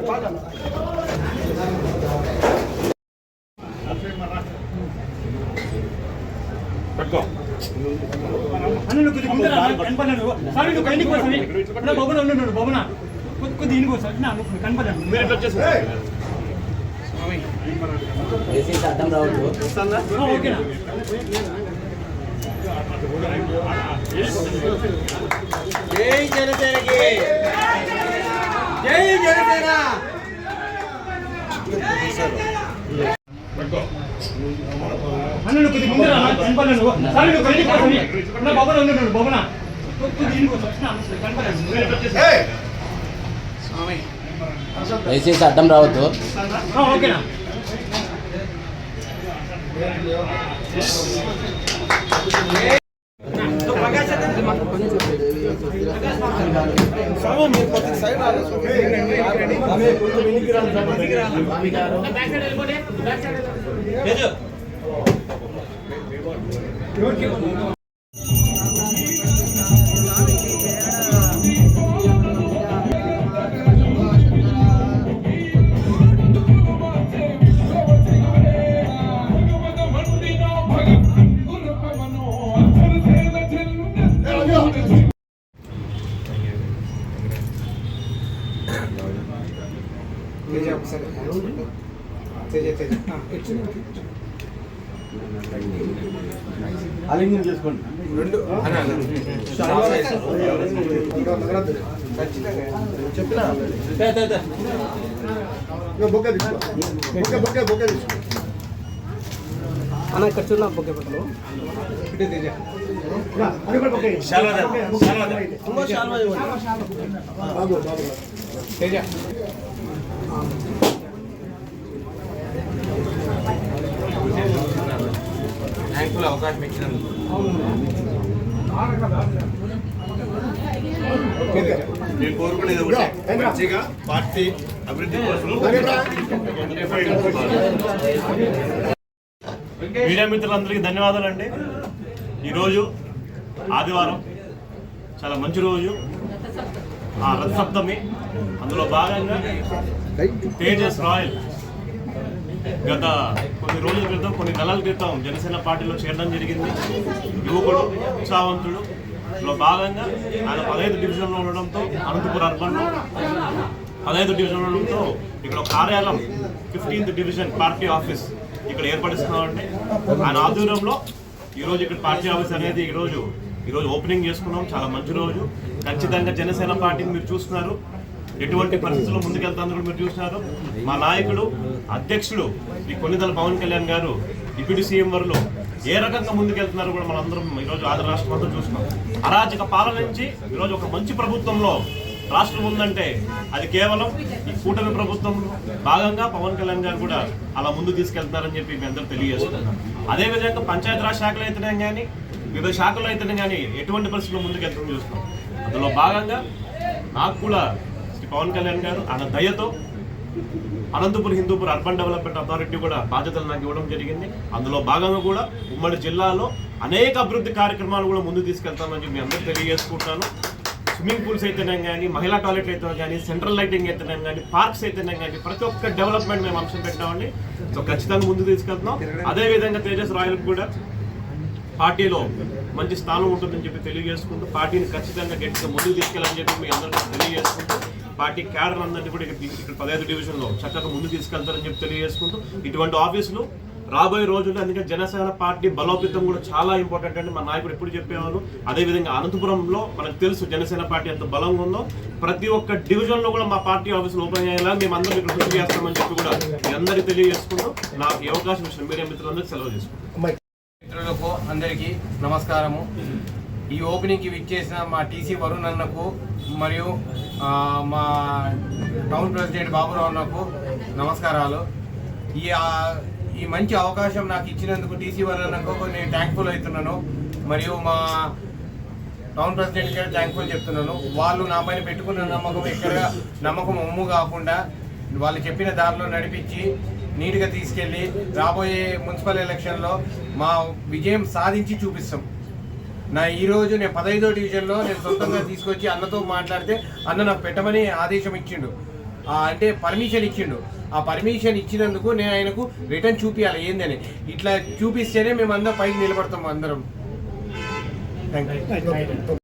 పోవాలా అన్న నువ్వు కొద్దిగా ముందర కనపడలేదు సార్ నువ్వు బయటికి పో బొమ్మన ఉన్నాడు బొమ్మన కొద్ది- కనపడలేదు మీరు ఎట్లా వచ్చేసారు ఆ, ఓకేనా జై జనసేనకి జై జనసేన ముందర నువ్వు స్వామి. నా బొమ్మన ఉన్నాడు బొమ్మన దయచేసి అడ్డం రావద్దు. మీరు చేసుకోండి వచ్చేసారు దయచేసి అడ్డం రావద్దు ఆ, ఓకేనా అలింగం చేసుకోండి అన్న ఇక్కడ చూద్దాం పక్కన నేను కోరుకునేది ఒకటే. మంచిగా పార్టీ అభివృద్ధి కోసం మీడియా మిత్రులందరికీ ధన్యవాదాలు అండి ఈరోజు ఆదివారం చాలా మంచి రోజు. ఆ రథసప్తమి అందులో భాగంగా తేజస్ రాయల్ గత కొన్ని రోజుల క్రితం కొన్ని నెలల క్రితం జనసేన పార్టీలో చేరడం జరిగింది. యువకుడు ఉత్సాహవంతుడు. లో భాగంగా ఆయన పదహైదు డివిజన్లో ఉండడంతో అనంతపురం అర్బన్లో పదహైదు డివిజన్ ఉండడంతో ఇక్కడ కార్యాలయం ఫిఫ్టీన్త్ డివిజన్ పార్టీ ఆఫీస్ ఇక్కడ ఏర్పడిస్తున్నామండి ఆయన ఆధ్వర్యంలో ఈరోజు ఇక్కడ పార్టీ ఆఫీస్ అనేది ఈరోజు ఈరోజు ఓపెనింగ్ చేసుకున్నాం. చాలా మంచి రోజు. ఖచ్చితంగా జనసేన పార్టీని మీరు చూస్తున్నారు. ఎటువంటి పరిస్థితుల్లో ముందుకెళ్తాను కూడా మీరు చూసినారు? మా నాయకుడు అధ్యక్షుడు ఈ కొన్నిదల పవన్ కళ్యాణ్ గారు డిప్యూటీ సీఎం వరలో ఏ రకంగా ముందుకెళ్తున్నారో కూడా మనందరం ఈరోజు ఆంధ్ర రాష్ట్రం అంతా చూస్తున్నాం. అరాచక పాలన నుంచి ఈరోజు ఒక మంచి ప్రభుత్వంలో రాష్ట్రం ఉందంటే అది కేవలం ఈ కూటమి ప్రభుత్వంలో భాగంగా పవన్ కళ్యాణ్ గారు కూడా అలా ముందు తీసుకెళ్తున్నారని చెప్పి మీ అందరూ తెలియజేస్తున్నాం అదేవిధంగా పంచాయతీరాజ్ శాఖలు అయితేనే కానీ వివిధ శాఖలు అయితేనే కానీ ఎటువంటి పరిస్థితుల్లో ముందుకెళ్తామని చూస్తున్నాం. అందులో భాగంగా నాకు కూడా శ్రీ పవన్ కళ్యాణ్ గారు ఆయన దయతో Anantapur Hindupur urban development authority కూడా బాధ్యతలు నాకు ఇవ్వడం జరిగింది. అందులో భాగంగా కూడా ఉమ్మడి జిల్లాలో అనేక అభివృద్ధి కార్యక్రమాలు కూడా ముందు తీసుకెళ్తామని చెప్పి మీ అందరూ తెలియజేసుకుంటాను. స్విమ్మింగ్ పూల్స్ అయితేనే కానీ మహిళా టాయిలెట్లు అయితే కానీ సెంట్రల్ లైటింగ్ అయితేనే కానీ పార్క్స్ అయితేనే కానీ ప్రతి ఒక్క డెవలప్మెంట్ మేము అంశం పెట్టామండి. సో ఖచ్చితంగా ముందు తీసుకెళ్తున్నాం. అదేవిధంగా తేజస్ రాయల్ కూడా పార్టీలో మంచి స్థానం ఉంటుందని చెప్పి తెలియజేసుకుంటూ పార్టీని ఖచ్చితంగా గట్టిగా ముందుకు తీసుకెళ్ళాలని చెప్పి మీ అందరికీ తెలియజేసుకుంటూ పార్టీ క్యాడర్ అందరినీ కూడా ఇక్కడ పదహైదు డివిజన్లో చక్కగా ముందు తీసుకెళ్తారని చెప్పి తెలియజేసుకుంటూ ఇటువంటి ఆఫీసులు రాబోయే రోజుల్లో అందుకే జనసేన పార్టీ బలోపేతం కూడా చాలా ఇంపార్టెంట్ అండి. మా నాయకుడు ఎప్పుడు చెప్పేవారు అదేవిధంగా అనంతపురంలో మనకు తెలుసు జనసేన పార్టీ ఎంత బలంగా ఉందో. ప్రతి ఒక్క డివిజన్లో కూడా మా పార్టీ ఆఫీసులు ఓపెన్ అయ్యేలా మేము అందరం ఇక్కడ కృషి చేస్తామని చెప్పి కూడా మీ అందరికీ తెలియజేసుకుంటూ నాకు ఈ అవకాశం ఇచ్చిన మీడియా మిత్రులందరికీ సెలవు చేసుకుంటాం మిత్రులకు అందరికీ నమస్కారము. ఈ ఓపెనింగ్కి విచ్చేసిన మా టీసీ వరుణ్ అన్నకు మరియు మా టౌన్ ప్రెసిడెంట్ బాబురావు అన్నకు నమస్కారాలు. ఈ ఈ మంచి అవకాశం నాకు ఇచ్చినందుకు టీసీ వరుణ్ అన్నకు నేను థ్యాంక్ఫుల్ అవుతున్నాను. మరియు మా టౌన్ ప్రెసిడెంట్ గారు థ్యాంక్ఫుల్ చెప్తున్నాను. వాళ్ళు నా పైన పెట్టుకున్న నమ్మకం ఎక్కడ నమ్మకం ఒమ్ము కాకుండా వాళ్ళు చెప్పిన దారిలో నడిపించి నీట్గా తీసుకెళ్ళి రాబోయే మున్సిపల్ ఎలక్షన్లో మా విజయం సాధించి చూపిస్తాం. నా ఈ రోజు నేను పదహైదో డివిజన్లో నేను సొంతంగా తీసుకొచ్చి అన్నతో మాట్లాడితే అన్న నాకు పెట్టమని ఆదేశం ఇచ్చిండు. అంటే పర్మిషన్ ఇచ్చిండు. ఆ పర్మిషన్ ఇచ్చినందుకు నేను ఆయనకు రిటర్న్ చూపించాలి ఏందని? ఇట్లా చూపిస్తేనే మేము అందరం పైకి నిలబడతాం అందరం. Thank you